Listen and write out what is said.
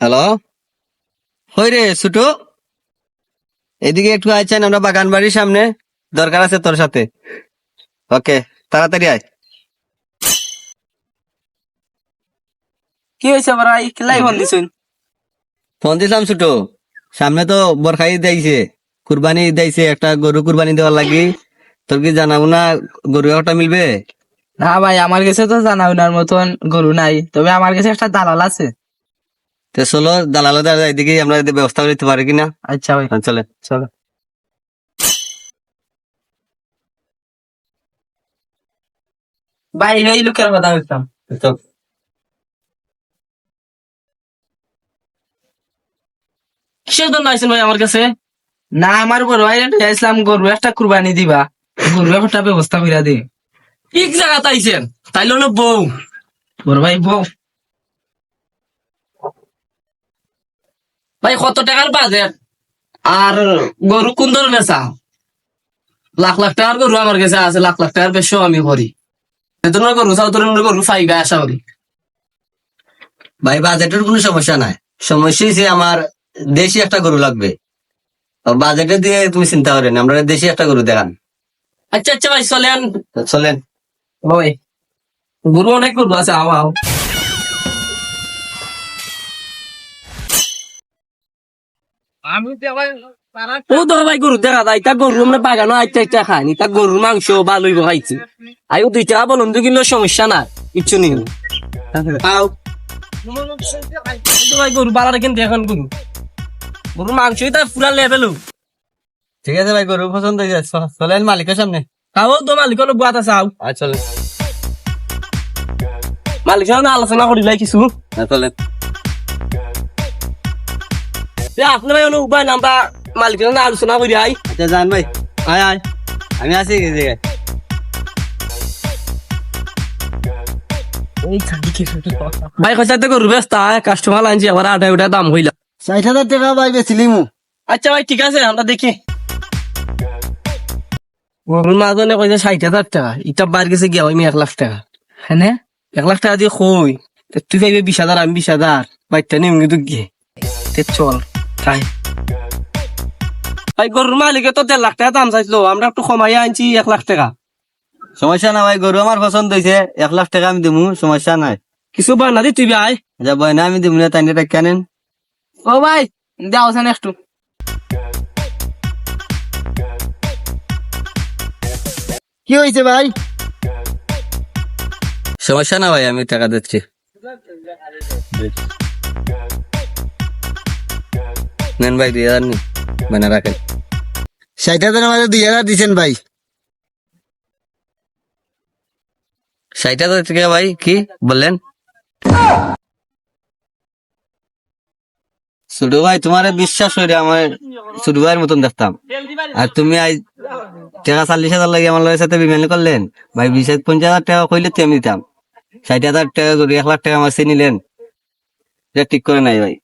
Hello হই রে ছুটু এদিকে একটু আইছেন আমরা বাগান বাড়ির সামনে। দরকার আছে তোর সাথে। ওকে তাড়াতাড়ি আয়। কি হয়েছে আই কিলাই ফোন দিছুন? ফোন দিলাম ছুটু সামনে তো বরখাই দিয়েছে। কুরবানি দিয়েছে একটা গরু কুরবানি দেওয়ার লাগি। তোর কি জানাব না গরু একটা মিলবে? না ভাই আমার কাছে তো জানা উনার মতন গরু নাই তবে আমার কাছে একটা দালাল আছে। তো চলো দালালো দাদা এদিকে আমরা ব্যবস্থা করে দিতে পারি কিনা? আচ্ছা ভাই। হ্যাঁ, চলে চলো। ভাই এই লোকের কথা বলতাম কিসের জন্য আইছেন ভাই আমার কাছে? না আমার ভাই ইসলাম গরু একটা কুরবানি দিবা। গরু একটা ব্যবস্থা করে দি। ঠিক জায়গা তাইছেন তাইলে হলো বউ। বড় ভাই বউ। ভাই কত টাকার বাজেট? আর গরু কোন ধরনের চা লাখ লাখ টাকার গরু আমার কাছে আছে লাখ লাখ টাকার বেশিও আমি করি। ধরনের গরু চাও ধরনের গরু পাইবে আশা করি। ভাই বাজেটের কোনো সমস্যা নাই। সমস্যা হচ্ছে আমার দেশি একটা গরু লাগবে। বাজেটে দিয়ে তুমি চিন্তা করেন আমরা দেশি একটা গরু দেখান। আচ্ছা আচ্ছা ভাই চলেন। চলেন। ভাই গরু অনেক গরু আছে আও আও। ও তো ভাই গরু দেখা যায় তা গরু আমরা বাগানো আইতে আইতে খাইনি তা গরুর মাংস ভালোই খাইছি। আইও দুই টাকা বলুন তো কিন্তু সমস্যা না কিচ্ছু নেই। আও। তো ভাই গরু বালারে কিন্তু এখন গরু? গরুর মাংসই তার পুরা লেভেল ঠিক আছে ভাই গরু পছন্দ হয়ে যাচ্ছে চলেন মালিকের সামনে। খাও তো মালিক হলো বুয়াত আছে চলেন মালিক সামনে আলোচনা করি লাই কিছু। হ্যাঁ, এ, আপনি ভাই কোনো উপায় নাম বা মালিকের সামনে আলোচনা করি আই। আচ্ছা যান ভাই। আয় আয় আমি আছি এই জায়গায় ভাই কইসাতে করু ব্যস্ত কাস্টমার আনছি আবার আটা উঠা দাম হইলা ষাট হাজার টাকা ভাই বেছিলিমু আচ্ছা ভাই ঠিক আছে আমরা দেখি। গরুর মাজনে কইছে ষাট হাজার টাকা ইটা বার গেছে গিয়া আমি এক লাখ টাকা। হ্যাঁ এক লাখ টাকা দিয়ে কই তে তুই পাইবে বিশ হাজার আমি বিশ হাজার বাইরটা নিম কিন্তু গিয়ে তে চল তাই ভাই গরুর মালিকে তো দেড় লাখ টাকা দাম চাইছিল আমরা একটু কমাই আনছি এক লাখ টাকা। সমস্যা না ভাই গরু আমার পছন্দ হয়েছে এক লাখ টাকা আমি দিমু সমস্যা নাই। কিছু বানা দি তুই ভাই। আচ্ছা বয়না আমি দিমু না তাই টাকা নেন ও ভাই দেওয়া আছে একটু কি হয়েছে ভাই? সমস্যা না ভাই আমি টাকা দিচ্ছি। নেন ভাই দুই হাজার নিন মানে রাখেন। ষাট হাজার আমাদের দুই হাজার দিচ্ছেন ভাই। ষাট হাজার থেকে ভাই কি বললেন? ছোট ভাই তোমার বিশ্বাস করে আমার ছোট ভাইয়ের মতন দেখতাম। আর তুমি আজ টাকা চল্লিশ হাজার লাগে আমার সাথে বিমান করলেন। ভাই বিশ হাজার পঞ্চাশ হাজার টাকা কইলে তো আমি দিতাম। ষাট হাজার টাকা করে এক লাখ টাকা আমার নিলেন। এটা ঠিক করে নাই ভাই।